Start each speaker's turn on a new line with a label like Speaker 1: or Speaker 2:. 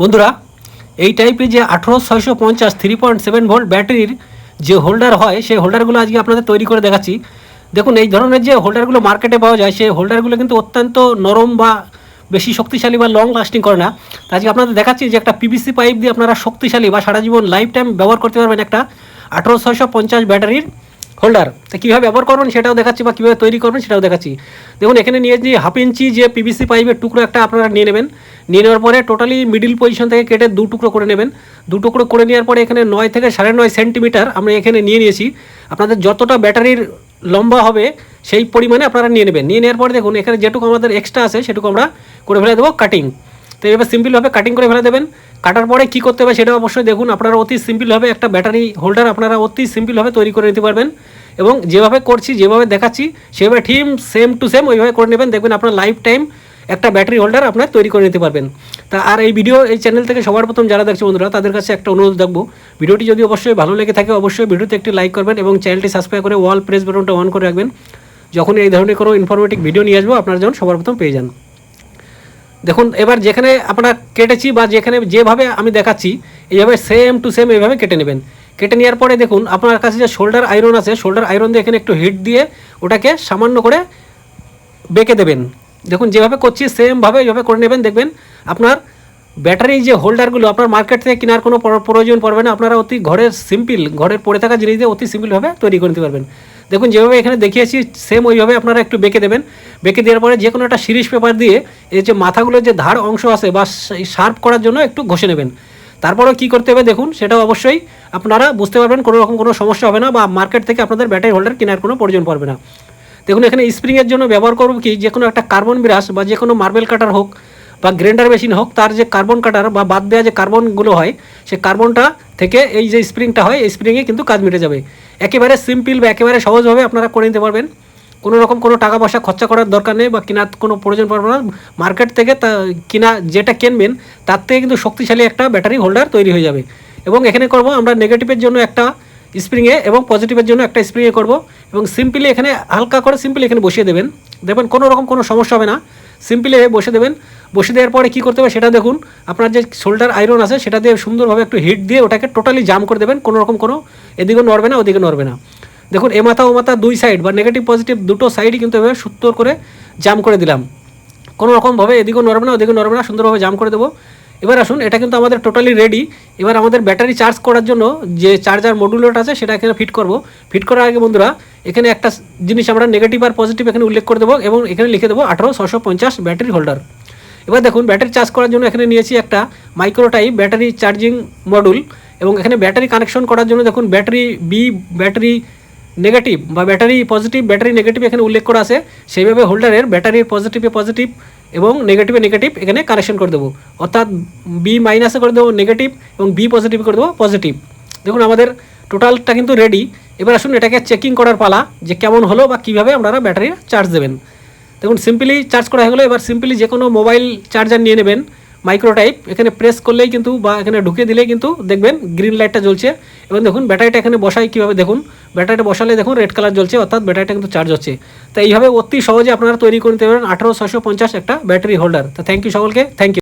Speaker 1: বন্ধুরা, এই টাইপের যে আঠেরো ছয়শো পঞ্চাশ থ্রি পয়েন্ট সেভেন ভোল্ট ব্যাটারির যে হোল্ডার হয়, সেই হোল্ডারগুলো আজকে আপনাদের তৈরি করে দেখাচ্ছি। দেখুন, এই ধরনের যে হোল্ডারগুলো মার্কেটে পাওয়া যায়, সেই হোল্ডারগুলো কিন্তু অত্যন্ত নরম বা বেশি শক্তিশালী বা লং লাস্টিং করে না। আজকে আপনাদের দেখাচ্ছি যে একটা পিভিসি পাইপ দিয়ে আপনারা শক্তিশালী বা সারা জীবন লাইফ টাইম ব্যবহার করতে পারবেন একটা আঠেরো ছয়শো পঞ্চাশ ব্যাটারির হোল্ডার তো কীভাবে ব্যবহার করবেন সেটাও দেখাচ্ছি বা কীভাবে তৈরি করবেন সেটাও দেখাচ্ছি। দেখুন, এখানে নিয়ে যে হাফ ইঞ্চি যে পিভিসি পাইপের টুকরো একটা আপনারা নিয়ে নেবেন। নিয়ে নেওয়ার পরে টোটালি মিডিল পজিশন থেকে কেটে দু টুকরো করে নেবেন। দু টুকরো করে নেওয়ার পরে এখানে নয় থেকে সাড়ে নয় সেন্টিমিটার আমরা এখানে নিয়ে নিয়েছি। আপনাদের যতটা ব্যাটারির লম্বা হবে সেই পরিমাণে আপনারা নিয়ে নেবেন। নিয়ে নেওয়ার পরে দেখুন, এখানে যেটুকু আমাদের এক্সট্রা আছে সেটুকু আমরা করে ফেলে দেবো কাটিং তো এইভাবে সিম্পলভাবে কাটিং করে ফেলে দেবেন। কাটার পরে কী করতে হবে সেটা অবশ্যই দেখুন। আপনারা অতি সিম্পলভাবে একটা ব্যাটারি হোল্ডার আপনারা অতি সিম্পলভাবে তৈরি করে নিতে পারবেন। এবং যেভাবে করছি, যেভাবে দেখাচ্ছি, সেভাবে ঠিক সেম টু সেম ওইভাবে করে নেবেন। দেখবেন আপনার লাইফ টাইম একটা ব্যাটারি হোল্ডার আপনার তৈরি করে নিতে পারবেন। তা আর এই ভিডিও এই চ্যানেল থেকে সবার প্রথম যারা দেখছে বন্ধুরা, তাদের কাছে একটা অনুরোধ রাখব। ভিডিওটি যদি অবশ্যই ভালো লেগে থাকে, অবশ্যই ভিডিওতে একটি লাইক করবেন এবং চ্যানেলটি সাবস্ক্রাইব করে ওয়াল প্রেস বাটনটা অন করে রাখবেন। যখন এই ধরনের কোনো ইনফরমেটিভ ভিডিও নিয়ে আসব, আপনারা যেন সবার প্রথম পেয়ে যান। দেখুন, এবার যেখানে আমরা কেটেছি বা যেখানে যেভাবে আমি দেখাচ্ছি, এইভাবে সেম টু সেম এইভাবে কেটে নেবেন। কেটে নেওয়ার পরে দেখুন, আপনার কাছে যে শোল্ডার আয়রন আছে শোল্ডার আয়রন দিয়ে এখানে একটু হিট দিয়ে ওটাকে সামান্য করে বেঁকে দেবেন। দেখুন, যেভাবে করছি সেমভাবে এইভাবে করে নেবেন। দেখবেন, আপনার ব্যাটারি যে হোল্ডারগুলো, আপনার মার্কেট থেকে কেনার কোনো প্রয়োজন পড়বে না। আপনারা অতি ঘরের সিম্পল ঘরের পড়ে থাকা জিনিস দিয়ে অতি সিম্পলভাবে তৈরি করে নিতে পারবেন। দেখুন, যেভাবে এখানে দেখিয়েছি সেম ওইভাবে আপনারা একটু বেঁকে দেবেন। বেঁকে দেওয়ার পরে যে কোনো একটা সিরিজ পেপার দিয়ে এই যে মাথাগুলোর যে ধার অংশ আছে বা শার্প করার জন্য একটু ঘষে নেবেন। তারপরেও কী করতে হবে দেখুন, সেটাও অবশ্যই আপনারা বুঝতে পারবেন, কোনো রকম কোনো সমস্যা হবে না বা মার্কেট থেকে আপনাদের ব্যাটারি হোল্ডার কেনার কোনো প্রয়োজন পড়বে না। দেখুন, এখানে স্প্রিংয়ের জন্য ব্যবহার করব কি যে কোনো একটা কার্বন ব্রাশ বা যে কোনো মার্বেল কাটার হোক বা গ্রাইন্ডার মেশিন হোক, তার যে কার্বন কাটার বা বাদ দেওয়া যে কার্বনগুলো হয় সেই কার্বনটা থেকে এই যে স্প্রিংটা হয়, এই স্প্রিংয়ে কিন্তু কাজ মিটে যাবে। একেবারে সিম্পল বা একেবারে সহজভাবে আপনারা করে নিতে পারবেন। কোনো রকম কোনো টাকা পয়সা খরচা করার দরকার নেই বা কেনার কোনো প্রয়োজন পড়বে না। মার্কেট থেকে তা কিনা, যেটা কিনবেন, তার থেকে কিন্তু শক্তিশালী একটা ব্যাটারি হোল্ডার তৈরি হয়ে যাবে। এবং এখানে করব আমরা নেগেটিভের জন্য একটা স্প্রিংয়ে এবং পজিটিভের জন্য একটা স্প্রিংয়ে করব। এবং সিম্পলি এখানে হালকা করে সিম্পলি এখানে বসিয়ে দেবেন। দেখবেন কোনো রকম কোনো সমস্যা হবে না। সিম্পলি বসে দেবেন। বসে দেওয়ার পরে কী করতে হবে সেটা দেখুন। আপনার যে শোল্ডার আয়রন আছে, সেটা দিয়ে সুন্দরভাবে একটু হিট দিয়ে ওটাকে টোটালি জাম করে দেবেন। কোনো রকম কোনো এদিকেও নড়বে না, ওদিকে নড়বে না। দেখুন, এ মাথা ও মাথা দুই সাইড বা নেগেটিভ পজিটিভ দুটো সাইডই কিন্তু এভাবে সুন্দর করে জাম করে দিলাম। কোনো রকমভাবে এদিকেও নড়বে না ওদিকে নড়বে না, সুন্দরভাবে জাম করে দেবো। এবার আসুন, এটা কিন্তু আমাদের টোটালি রেডি এবার আমাদের ব্যাটারি চার্জ করার জন্য যে চার্জার মডুলার আছে সেটা এখানে ফিট করব। ফিট করার আগে বন্ধুরা, এখানে একটা জিনিস আমরা নেগেটিভ আর পজিটিভ এখানে উল্লেখ করে দেবো এবং এখানে লিখে দেবো আঠারো ছশো পঞ্চাশ ব্যাটারি হোল্ডার এবার দেখুন ব্যাটারি চার্জ করার জন্য এখানে নিয়েছি একটা মাইক্রোটাইপ ব্যাটারি চার্জিং মডুল এবং এখানে ব্যাটারি কানেকশন করার জন্য দেখুন ব্যাটারি বি ব্যাটারি নেগেটিভ বা ব্যাটারি পজিটিভ ব্যাটারি নেগেটিভ এখানে উল্লেখ করা আছে। সেইভাবে হোল্ডারের ব্যাটারির পজিটিভে পজিটিভ এবং নেগেটিভে নেগেটিভ এখানে কানেকশন করে দেবো। অর্থাৎ বি মাইনাসে করে দেবো নেগেটিভ এবং বি পজিটিভ করে দেবো পজিটিভ দেখুন, আমাদের টোটালটা কিন্তু রেডি এবার আসুন এটাকে চেকিং করার পালা যে কেমন হলো বা কীভাবে আপনারা ব্যাটারি চার্জ দেবেন। দেখুন সিম্পলি চার্জ করা হয়ে গেলো। এবার সিম্পলি যে কোনো মোবাইল চার্জার নিয়ে নেবেন মাইক্রো টাইপ এখানে প্রেস করলেই কিন্তু বা এখানে ঢুকিয়ে দিলেই কিন্তু দেখবেন গ্রিন লাইটটা জ্বলছে। এবং দেখুন ব্যাটারিটা এখানে বসাই কীভাবে দেখুন। ব্যাটারিটা বসালে দেখুন রেড কালার জ্বলছে, অর্থাৎ ব্যাটারিটা কিন্তু চার্জ হচ্ছে। তো এইভাবে অতি সহজে আপনারা তৈরি করে নিতে পারেন আঠারো ছশো পঞ্চাশ একটা ব্যাটারি হোল্ডার তো থ্যাংক ইউ সকলকে থ্যাংক ইউ